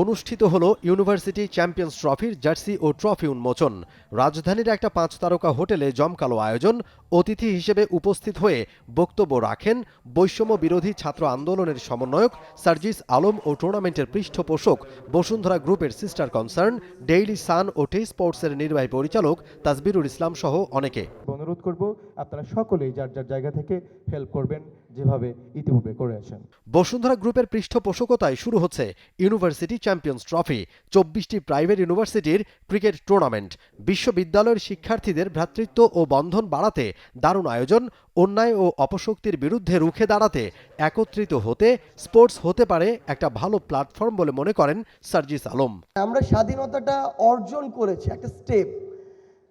অনুষ্ঠিত হল university champions ট্রফির জার্সি ও ট্রফি উন্মোচন। রাজধানীর একটা পাঁচ তারকা হোটেলে জমকালো আয়োজন। অতিথি হিসেবে উপস্থিত হয়ে বক্তব্য রাখেন বৈষম্য বিরোধী ছাত্র আন্দোলনের সমন্বয়ক সার্জিস আলম ও টুর্নামেন্টের পৃষ্ঠপোষক বসুন্ধরা গ্রুপের সিস্টার কনসার্ন ডেইলি সান ও টি স্পোর্টসের নির্বাহী পরিচালক তাজবিরুল ইসলাম সহ অনেকে। অনুরোধ করব আপনারা সকলেই যার যার জায়গা থেকে হেল্প করবেন যেভাবে ইতিপূর্বে করে আসেন। বসুন্ধরা গ্রুপের পৃষ্ঠপোষকতায় শুরু হচ্ছে ইউনিভার্সিটি চ্যাম্পিয়ন্স ট্রফি চব্বিশটি প্রাইভেট ইউনিভার্সিটির ক্রিকেট টুর্নামেন্ট বিশ্ববিদ্যালয়ের শিক্ষার্থীদের ভ্রাতৃত্ব ও বন্ধন বাড়াতে দারুণ আয়োজন, অন্যায় ও অপশক্তির বিরুদ্ধে রুখে দাঁড়াতে একত্রিত হতে স্পোর্টস হতে পারে একটা ভালো প্ল্যাটফর্ম বলে মনে করেন সার্জিস আলম। আমরা স্বাধীনতাটা অর্জন করেছি, একটা স্টেপ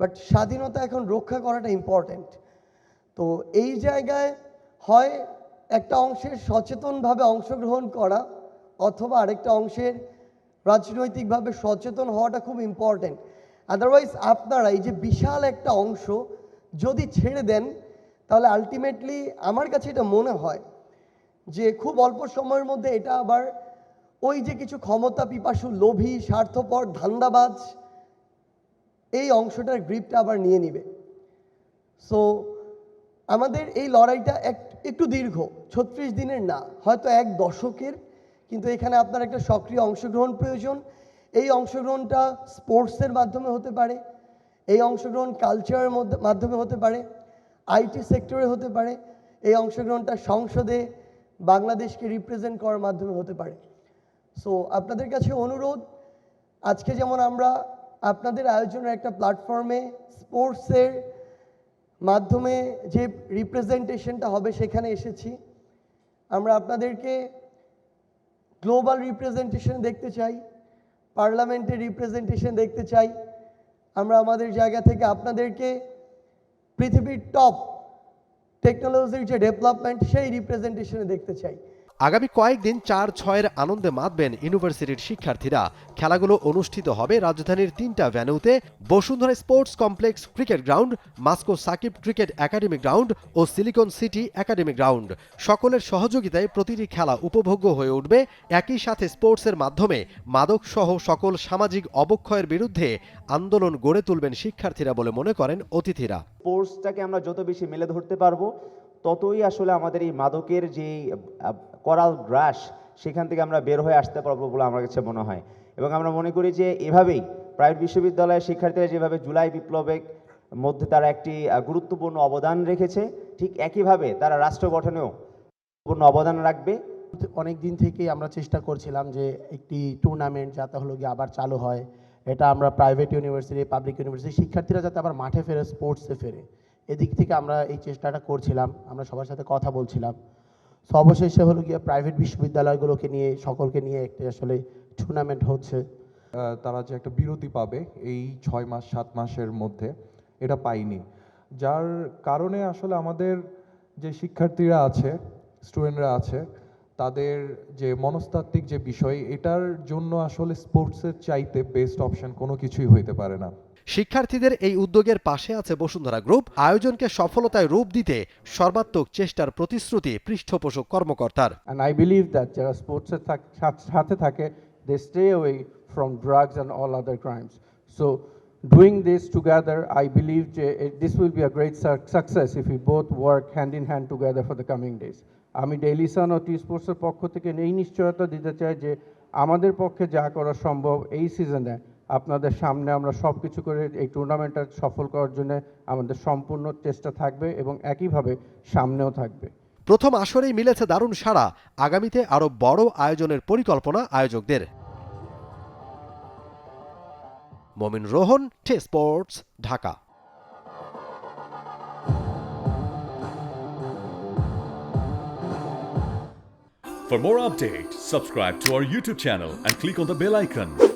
বাট স্বাধীনতা এখন রক্ষা করাটা ইম্পর্ট্যান্ট তো এই জায়গায় হয় একটা অংশের সচেতনভাবে অংশগ্রহণ করা, অথবা আরেকটা অংশের রাজনৈতিকভাবে সচেতন হওয়াটা খুব ইম্পর্ট্যান্ট আদারওয়াইজ আপনারা এই যে বিশাল একটা অংশ যদি ছেড়ে দেন, তাহলে আলটিমেটলি আমার কাছে এটা মনে হয় যে খুব অল্প সময়ের মধ্যে এটা আবার ওই যে কিছু ক্ষমতা পিপাসু লোভী, স্বার্থপর, ধান্দাবাজ, এই অংশটার গ্রিপটা আবার নিয়ে নিবে। সো আমাদের এই লড়াইটা এক, একটু দীর্ঘ, ছত্রিশ দিনের না, হয়তো এক দশকের কিন্তু এখানে আপনার একটা সক্রিয় অংশগ্রহণ প্রয়োজন। এই অংশগ্রহণটা স্পোর্টসের মাধ্যমে হতে পারে, এই অংশগ্রহণ কালচারের মধ্যে, মাধ্যমে হতে পারে, আইটি সেক্টরে হতে পারে, এই অংশগ্রহণটা সংসদে বাংলাদেশকে রিপ্রেজেন্ট করার মাধ্যমে হতে পারে। সো, আপনাদের কাছে অনুরোধ, আজকে যেমন আমরা আপনাদের আয়োজনের একটা প্ল্যাটফর্মে স্পোর্টসের মাধ্যমে যে রিপ্রেজেন্টেশনটা হবে সেখানে এসেছি। আমরা আপনাদেরকে গ্লোবাল রিপ্রেজেন্টেশন দেখতে চাই পার্লামেন্টের রিপ্রেজেন্টেশন দেখতে চাই। আমরা আমাদের জায়গা থেকে আপনাদেরকে পৃথিবীর টপ টেকনোলজির যে ডেভেলপমেন্ট সেই রিপ্রেজেন্টেশনে দেখতে চাই। আগামী কয়েকদিন চার ছয়ের আনন্দে মাতবেন ইউনিভার্সিটির শিক্ষার্থীরা। খেলাগুলো অনুষ্ঠিত হবে রাজধানীর তিনটা ভ্যানুতে Bashundhara sports complex cricket ground, Masco Shakib cricket academy ground ও সিলিকন সিটি একাডেমি গ্রাউন্ড। সকলের সহযোগিতায় প্রতিটি খেলা উপভোগ্য হয়ে উঠবে। একই সাথে স্পোর্টসের মাধ্যমে মাদক সহ সকল সামাজিক অবক্ষয়ের বিরুদ্ধে আন্দোলন গড়ে তুলবেন শিক্ষার্থীরা বলে মনে করেন অতিথিরা। স্পোর্টসটাকে আমরা যত বেশি মেলে ধরতে পারব, ততই আসলে আমাদের এই মাদকের যে করাল গ্রাস, সেখান থেকে আমরা বের হয়ে আসতে পারব বলে আমার কাছে মনে হয়। এবং আমরা মনে করি যে এভাবেই প্রাইভেট বিশ্ববিদ্যালয়ের শিক্ষার্থীরা যেভাবে জুলাই বিপ্লবের মধ্যে তারা একটি গুরুত্বপূর্ণ অবদান রেখেছে, ঠিক একইভাবে তারা রাষ্ট্র গঠনেও গুরুত্বপূর্ণ অবদান রাখবে। অনেক দিন থেকেই আমরা চেষ্টা করছিলাম যে একটি টুর্নামেন্ট যাতে হলো গিয়ে আবার চালু হয়। এটা আমরা প্রাইভেট ইউনিভার্সিটি পাবলিক ইউনিভার্সিটি শিক্ষার্থীরা যাতে আবার মাঠে ফেরে স্পোর্টসে ফেরে। এদিক থেকে আমরা এই চেষ্টাটা করছিলাম, আমরা সবার সাথে কথা বলছিলাম। সো অবশেষে হলো গিয়ে প্রাইভেট বিশ্ববিদ্যালয়গুলোকে নিয়ে, সকলকে নিয়ে একটি আসলে টুর্নামেন্ট হচ্ছে। তারা যে একটা বিরতি পাবে এই ছয় মাস, সাত মাসের মধ্যে, এটা পাইনি। যার কারণে আসলে আমাদের যে শিক্ষার্থীরা আছে স্টুডেন্টরা আছে, তাদের যে মনস্তাত্ত্বিক যে বিষয়, এটার জন্য আসলে স্পোর্টসের চাইতে বেস্ট অপশন কোনো কিছুই হইতে পারে না। শিক্ষার্থীদের এই উদ্যোগের পাশে আছে বসুন্ধরা গ্রুপ। আয়োজনকে সফলতায় রূপ দিতে সর্বাত্মক চেষ্টার প্রতিশ্রুতি পৃষ্ঠপোষক কর্মকর্তার। অ্যান্ড আই বিলিভ দ্যাট যারা স্পোর্টসের সাথে থাকে they stay away from drugs and all other crimes so doing this together I believe যে this will be a great success if you both work hand in hand together for the coming আমি Daily Sun ও T স্পোর্টসের পক্ষ থেকে এই নিশ্চয়তা দিতে চাই যে আমাদের পক্ষে যা করা সম্ভব এই সিজনে আপনাদের সামনে আমরা সব কিছু করে এই টুর্নামেন্টটা সফল করার জন্য আমাদের সম্পূর্ণ চেষ্টা থাকবে এবং একইভাবে সামনেও থাকবে। প্রথম আসরেই মিলেছে দারুণ সাড়া। আগামীতে আরও বড় আয়োজনের পরিকল্পনা আয়োজকদের। Momin Rohan T Sports Dhaka. For more updates, subscribe to our YouTube channel and click on the bell icon.